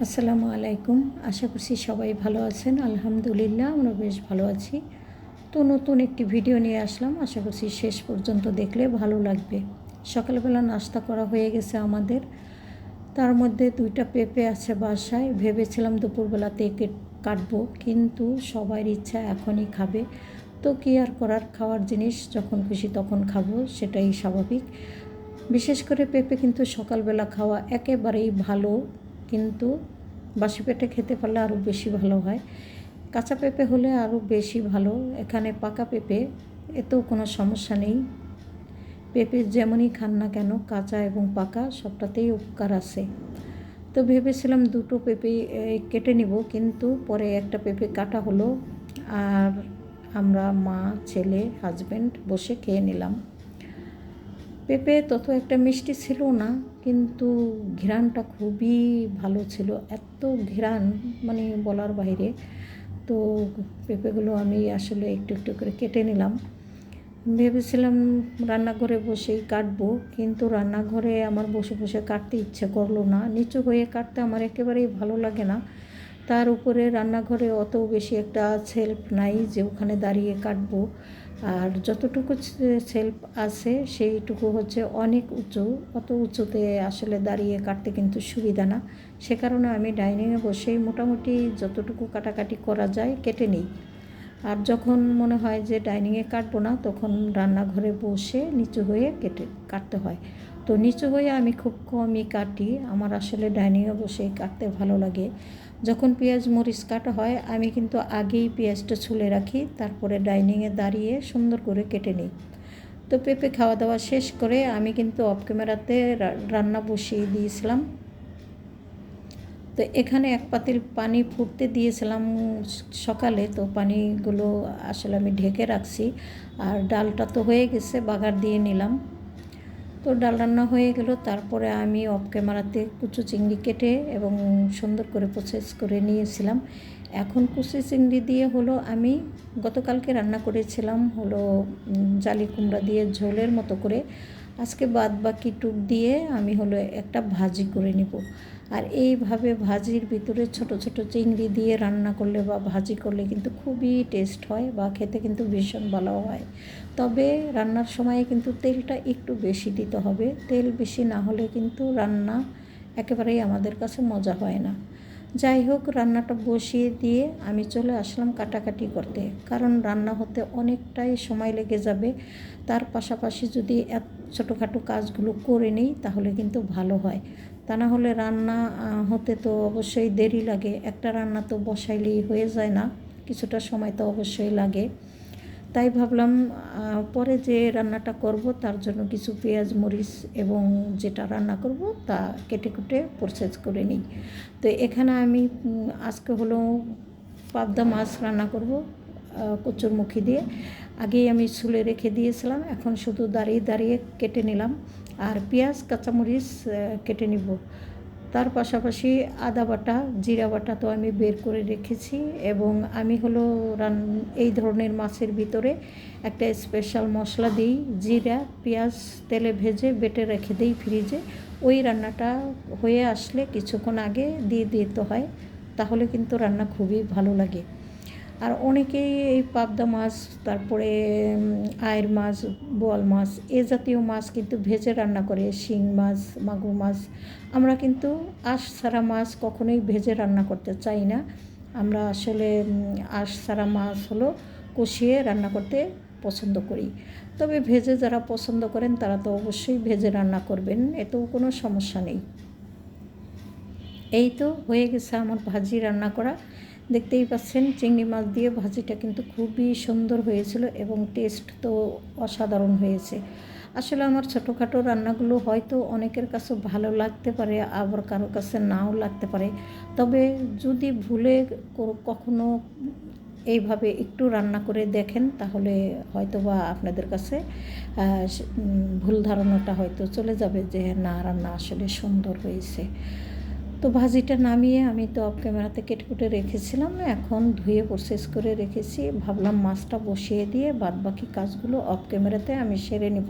আসসালামু আলাইকুম। আশা করছি সবাই ভালো আছেন। আলহামদুলিল্লাহ, আমরা বেশ ভালো আছি। তো নতুন একটি ভিডিও নিয়ে আসলাম। আশা করছি শেষ পর্যন্ত দেখলে ভালো লাগবে। সকালবেলা নাস্তা করা হয়ে গেছে আমাদের। তার মধ্যে দুইটা পেঁপে আছে বাসায়। ভেবেছিলাম দুপুরবেলাতে কেট- কাটবো, কিন্তু সবার ইচ্ছা এখনই খাবে। তো কি আর করার? খাওয়ার জিনিস যখন খুশি তখন খাব, সেটাই স্বাভাবিক। বিশেষ করে পেঁপে কিন্তু সকালবেলা খাওয়া একেবারেই ভালো কিন্তু বাসি পেটে খেতে পারলে আরও বেশি ভালো হয়। কাঁচা পেঁপে হলে আরও বেশি ভালো। এখানে পাকা পেঁপে, এতেও কোনো সমস্যা নেই। পেঁপে যেমনই খান না কেন, কাঁচা এবং পাকা সবটাতেই উপকার আছে। তো ভেবেছিলাম দুটো পেঁপে কেটে নিব, কিন্তু পরে একটা পেঁপে কাটা হলো। আর আমরা মা, ছেলে হাজব্যান্ড বসে খেয়ে নিলাম। পেঁপে তত একটা মিষ্টি ছিল না, কিন্তু ঘ্রাণটা খুবই ভালো ছিল, এত ঘ্রাণ মানে বলার বাইরে। তো পেঁপেগুলো আমি আসলে একটু একটু করে কেটে নিলাম। ভেবেছিলাম রান্নাঘরে বসেই কাটবো, কিন্তু রান্নাঘরে আমার বসে বসে কাটতে ইচ্ছে করল না। নিচু হয়ে কাটতে আমার একেবারেই ভালো লাগে না। তার উপরে রান্নাঘরে অত বেশি একটা সেলফ নাই যে ওখানে দাঁড়িয়ে কাটবো। আর যতটুকু সেলফ আছে, সেইটুকু হচ্ছে অনেক উঁচু। অত উঁচুতে আসলে দাঁড়িয়ে কাটতে কিন্তু সুবিধা না। সে কারণে আমি ডাইনিংয়ে বসেই মোটামুটি যতটুকু কাটাকাটি করা যায় কেটে নিই। আর যখন মনে হয় যে ডাইনিংয়ে কাটবো না, তখন রান্নাঘরে বসে নিচু হয়ে কেটে কাটতে হয়। তো নিচু হয়ে আমি খুব কমই কাটি। আমার আসলে ডাইনিংয়ে বসে কাটতে ভালো লাগে। যখন পেঁয়াজ মরিচ কাটা হয়, আমি কিন্তু আগেই পেঁয়াজটা ছুলে রাখি, তারপরে ডাইনিংয়ে দাঁড়িয়ে সুন্দর করে কেটে নিই। তো পেঁপে খাওয়া দাওয়া শেষ করে আমি কিন্তু অফ ক্যামেরাতে রান্না বসিয়ে দিয়েছিলাম। তো এখানে এক পাতিল পানি ফুটতে দিয়েছিলাম সকালে, তো পানিগুলো আসলে আমি ঢেকে রাখছি। আর ডালটা তো হয়ে গেছে, বাগার দিয়ে নিলাম। তো ডাল রান্না হয়ে গেল। তারপরে আমি অফ ক্যামেরাতে কুচু চিংড়ি কেটে এবং সুন্দর করে প্রসেস করে নিয়েছিলাম। এখন কুচি চিংড়ি দিয়ে হলো আমি গতকালকে রান্না করেছিলাম হলো জালি কুমড়া দিয়ে ঝোলের মতো করে। আজকে বাদ বাকি টুক দিয়ে আমি হলো একটা ভাজি করে নিব। আর এইভাবে ভাজির ভিতরে ছোট ছোট চিংড়ি দিয়ে রান্না করলে বা ভাজি করলে কিন্তু খুবই টেস্ট হয় বা খেতে কিন্তু ভীষণ ভালো হয়। তবে রান্নার সময় কিন্তু তেলটা একটু বেশি দিতে হবে। তেল বেশি না হলে কিন্তু রান্না একেবারেই আমাদের কাছে মজা হয় না। যাই হোক, রান্নাটা বসিয়ে দিয়ে আমি চলে আসলাম কাটাকাটি করতে। কারণ রান্না হতে অনেকটাই সময় লেগে যাবে। তার পাশাপাশি যদি ছোটোখাটো কাজগুলো করে নিই, তাহলে কিন্তু ভালো হয়। তা না হলে রান্না হতে তো অবশ্যই দেরি লাগে। একটা রান্না তো বসাইলেই হয়ে যায় না, কিছুটা সময় তো অবশ্যই লাগে। তাই ভাবলাম পরে যে রান্নাটা করব তার জন্য কিছু পেঁয়াজ, মরিচ এবং যেটা রান্না করব তা কেটে কুটে প্রসেস করে নিই। তো এখানে আমি আজকে হলো পাবদা মাছ রান্না করব। কচুরমুখী দিয়ে। আগেই আমি ছুলে রেখে দিয়েছিলাম, এখন শুধু দাঁড়িয়ে দাঁড়িয়ে কেটে নিলাম। আর পেঁয়াজ, কাঁচামরিচ কেটে নিব। তার পাশাপাশি আদা বাটা, জিরা বাটা তো আমি বের করে রেখেছি এবং আমি হলো রান, এই ধরনের মাছের ভিতরে একটা স্পেশাল মশলা দিই, জিরা, পেঁয়াজ, তেলে ভেজে বেটে রেখে দিই ফ্রিজে। ওই রান্নাটা হয়ে আসলে কিছুক্ষণ আগে দিয়ে দিতে হয়, তাহলে কিন্তু রান্না খুবই ভালো লাগে। আর অনেকেই এই পাবদা মাছ, তারপরে আয়ের মাছ, বোয়াল মাছ, এ জাতীয় মাছ কিন্তু ভেজে রান্না করে, শিং মাছ, মাগুর মাছ। আমরা কিন্তু আঁশ ছাড়া মাছ কখনোই ভেজে রান্না করতে চাই না। আমরা আসলে আঁশ ছাড়া মাছ হলো কষিয়ে রান্না করতে পছন্দ করি। তবে ভেজে যারা পছন্দ করেন, তারা তো অবশ্যই ভেজে রান্না করবেন, এতেও কোনো সমস্যা নেই। এই তো হয়ে গেছে আমার ভাজি রান্না করা। দেখতেই পাচ্ছেন, চিংড়ি মাছ দিয়ে ভাজিটা কিন্তু খুবই সুন্দর হয়েছিল এবং টেস্ট তো অসাধারণ হয়েছে। আসলে আমার ছোটোখাটো রান্নাগুলো হয়তো অনেকের কাছে ভালো লাগতে পারে, আবার কারও কাছে নাও লাগতে পারে। তবে যদি ভুলে কখনো এইভাবে একটু রান্না করে দেখেন, তাহলে হয়তো বা আপনাদের কাছে ভুল ধারণাটা হয়তো চলে যাবে যে, না, রান্না আসলে সুন্দর হয়েছে। তো ভাজিটা নামিয়ে আমি তো অফ ক্যামেরাতে কেটে কুটে রেখেছিলাম। এখন ধুয়ে প্রসেস করে রেখেছি। ভাবলাম মাছটা বসিয়ে দিয়ে বাদ বাকি কাজগুলো অফ ক্যামেরাতে আমি সেরে নেব।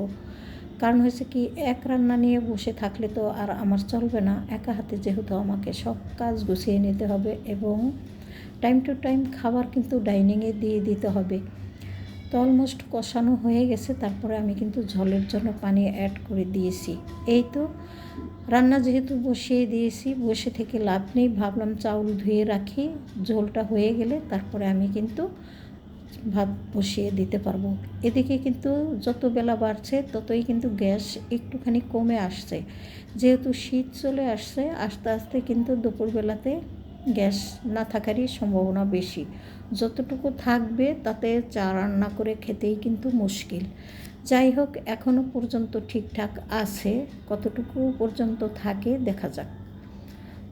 কারণ হয়েছে কি, এক রান্না নিয়ে বসে থাকলে তো আর আমার চলবে না। একা হাতে যেহেতু আমাকে সব কাজ গুছিয়ে নিতে হবে এবং টাইম টু টাইম খাবার কিন্তু ডাইনিংয়ে দিয়ে দিতে হবে। অলমোস্ট কষানো হয়ে গেছে, তারপরে আমি কিন্তু ঝোলের জন্য পানি অ্যাড করে দিয়েছি। এই তো, রান্না যেহেতু বসিয়ে দিয়েছি, বসে থেকে লাভ নেই, ভাবলাম চাউল ধুয়ে রাখি, ঝোলটা হয়ে গেলে তারপরে আমি কিন্তু ভাত বসিয়ে দিতে পারব। এদিকে কিন্তু যত বেলা বাড়ছে, ততই কিন্তু গ্যাস একটুখানি কমে আসছে। যেহেতু শীত চলে আসছে, আস্তে আস্তে কিন্তু দুপুরবেলাতে গ্যাস না থাকারই সম্ভাবনা বেশি। যতটুকু থাকবে তাতে চা রান্না করে খেতেই কিন্তু মুশকিল। যাই হোক এখনও পর্যন্ত ঠিকঠাক আছে, কতটুকু পর্যন্ত থাকে দেখা যাক।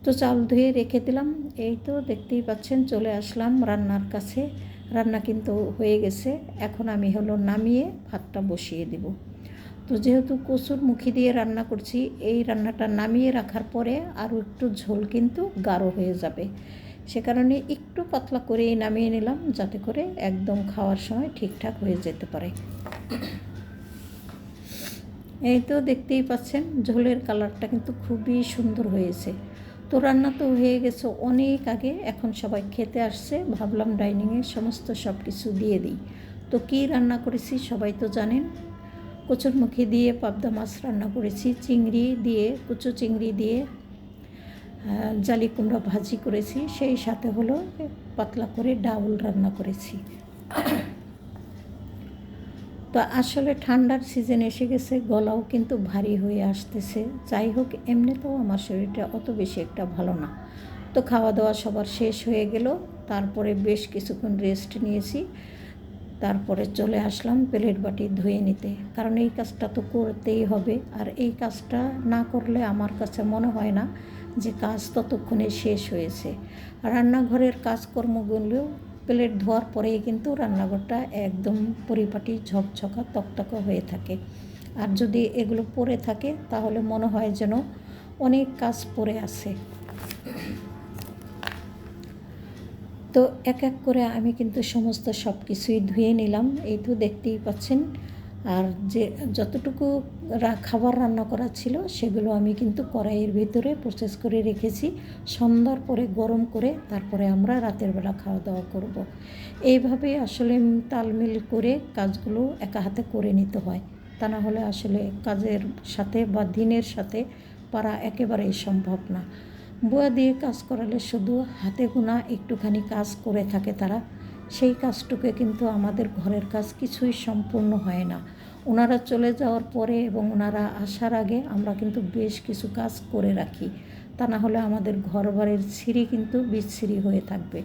তো চাল ধুয়ে রেখে দিলাম, এই তো দেখতেই পাচ্ছেন চলে আসলাম রান্নার কাছে। রান্না কিন্তু হয়ে গেছে, এখন আমি হলো নামিয়ে ভাতটা বসিয়ে দেব। তো যেহেতু কচুর মুখি দিয়ে রান্না করছি, এই রান্নাটা নামিয়ে রাখার পরে আরও একটু ঝোল কিন্তু গাঢ় হয়ে যাবে। সে কারণে একটু পাতলা করেই নামিয়ে নিলাম যাতে করে একদম খাওয়ার সময় ঠিকঠাক হয়ে যেতে পারে। এই তো দেখতেই পাচ্ছেন, ঝোলের কালারটা কিন্তু খুবই সুন্দর হয়েছে। তো রান্না তো হয়ে গেছে অনেক আগে, এখন সবাই খেতে আসছে, ভাবলাম ডাইনিংয়ে সমস্ত সব কিছু দিয়ে দিই। তো কী রান্না করেছি সবাই তো জানেন কচুরমুখী দিয়ে পাবদা মাছ রান্না করেছি, চিংড়ি দিয়ে, কুচো চিংড়ি দিয়ে জালি কুমড়া ভাজি করেছি, সেই সাথে হলো পাতলা করে ডাউল রান্না করেছি। তো আসলে ঠান্ডার সিজন এসে গেছে, গলাও কিন্তু ভারী হয়ে আসতেছে। যাই হোক, এমনিতেও আমার শরীরটা অত বেশি একটা ভালো না। তো খাওয়া দাওয়া সবার শেষ হয়ে গেল, তারপরে বেশ কিছুক্ষণ রেস্ট নিয়েছি। তারপরে চলে আসলাম প্লেট বাটি ধুয়ে নিতে। কারণ এই কাজটা তো করতেই হবে। আর এই কাজটা না করলে আমার কাছে মনে হয় না যে কাজ ততক্ষণে শেষ হয়েছে। রান্নাঘরের কাজকর্মগুলো প্লেট ধোয়ার পরেই কিন্তু রান্নাঘরটা একদম পরিপাটি, ঝকঝকা, তকতকা হয়ে থাকে। আর যদি এগুলো পরে থাকে, তাহলে মনে হয় যেন অনেক কাজ পড়ে আছে। তো এক এক করে আমি কিন্তু সমস্ত সব কিছুই ধুয়ে নিলাম, এই তো দেখতেই পাচ্ছেন। আর যে যতটুকু খাবার রান্না করা ছিল সেগুলো আমি কিন্তু কড়াইয়ের ভিতরে প্রসেস করে রেখেছি, সন্ধ্যার পরে গরম করে তারপরে আমরা রাতের বেলা খাওয়া দাওয়া করব। এইভাবে আসলে তালমিল করে কাজগুলো একা হাতে করে নিতে হয়। তা না হলে আসলে কাজের সাথে বা দিনের সাথে পারা একেবারেই সম্ভব না। বুয়া দিয়ে কাজ করালে শুধু হাতে গোনা একটুখানি কাজ করে থাকে তারা। সেই কাজটুকু কিন্তু আমাদের ঘরের কাজ কিছুই সম্পূর্ণ হয় না। ওনারা চলে যাওয়ার পরে এবং ওনারা আসার আগে আমরা কিন্তু বেশ কিছু কাজ করে রাখি। তা না হলে আমাদের ঘর বাড়ির ছিঁড়ি কিন্তু বিচ্ছিরি হয়ে থাকবে।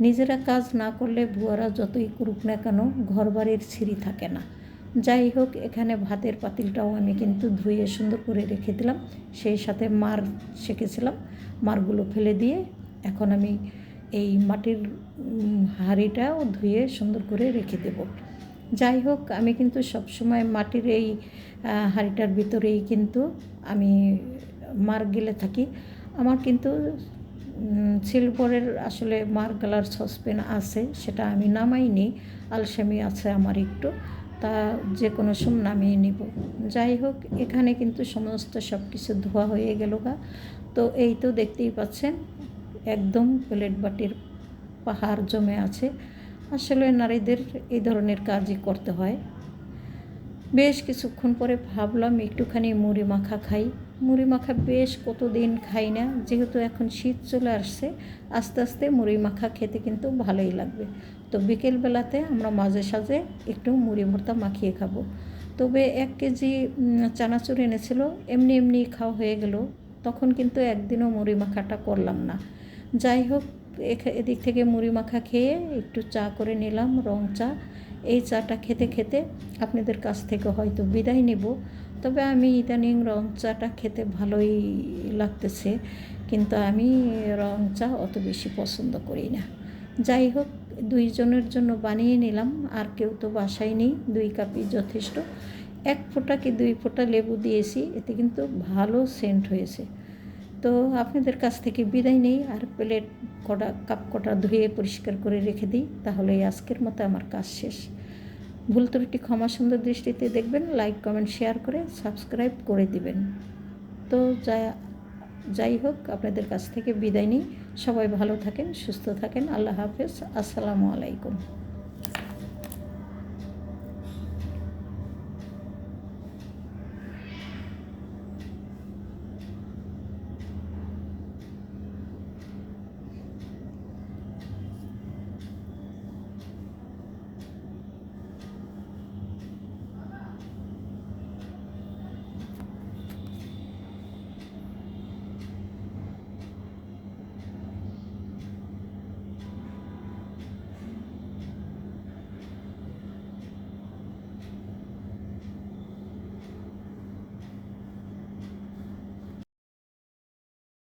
নিজেরা কাজ না করলে বুয়ারা যতই করুক না কেন ঘর বাড়ির ছিঁড়ি থাকে না। যাই হোক, এখানে ভাতের পাতিলটাও আমি কিন্তু ধুয়ে সুন্দর করে রেখে দিলাম। সেই সাথে মার শেখেছিলাম মারগুলো ফেলে দিয়ে এখন আমি এই মাটির হাঁড়িটাও ধুয়ে সুন্দর করে রেখে দেব। যাই হোক, আমি কিন্তু সবসময় মাটির এই হাঁড়িটার ভিতরেই কিন্তু আমি মার গেলে থাকি। আমার কিন্তু সিলভারের আসলে মার গালার সসপেন আছে, সেটা আমি নামাইনি। আলসামি আছে আমার একটু। তা যে কোনো সময় নামিয়ে নিব। যাই হোক, এখানে কিন্তু সমস্ত সব কিছু ধোয়া হয়ে গেল গা। তো এই তো দেখতেই পাচ্ছেন, একদম প্লেট বাটির পাহাড় জমে আছে। আসলে নারীদের এই ধরনের কাজই করতে হয়। বেশ কিছুক্ষণ পরে ভাবলাম একটুখানি মুড়ি মাখা খাই। মুড়ি মাখা বেশ কতদিন খাই না, যেহেতু এখন শীত চলে আসছে, আস্তে আস্তে মুড়ি মাখা খেতে কিন্তু ভালোই লাগবে। তো বিকেলবেলাতে আমরা মাঝে সাঝে একটু মুড়ি ভর্তা মাখিয়ে খাব। তবে এক কেজি চানাচুর এনেছিল, এমনি এমনি খাওয়া হয়ে গেল, তখন কিন্তু একদিনও মুড়ি মাখাটা করলাম না। যাই হোক এদিক থেকে মুড়ি মাখা খেয়ে একটু চা করে নিলাম, রং চা চাটা খেতে খেতে আপনাদের কাছ থেকে হয়তো বিদায় নেব। তবে আমি ইদানিং রং চাটা খেতে ভালোই লাগতেছে, কিন্তু আমি রং চা অত বেশি পছন্দ করি না। যাই হোক, দুইজনের জন্য বানিয়ে নিলাম, আর কেউ তো বাসায় নেই, দুই কাপই যথেষ্ট। এক ফোঁটা কি দুই ফোঁটা লেবু দিয়েছি, এতে কিন্তু ভালো সেন্ট হয়েছে। তো আপনাদের কাছ থেকে বিদায় নেই, আর প্লেট কটা, কাপ কটা ধুয়ে পরিষ্কার করে রেখে দিই তাহলে আজকের মতো আমার কাজ শেষ। ভুল ত্রুটি ক্ষমা সুন্দর দৃষ্টিতে দেখবেন, লাইক, কমেন্ট, শেয়ার করে সাবস্ক্রাইব করে দিবেন। তো যা যাই হোক, আপনাদের কাছ থেকে বিদায় নিই। সবাই ভালো থাকেন, সুস্থ থাকেন, আল্লাহ হাফেজ, আসসালামু আলাইকুম।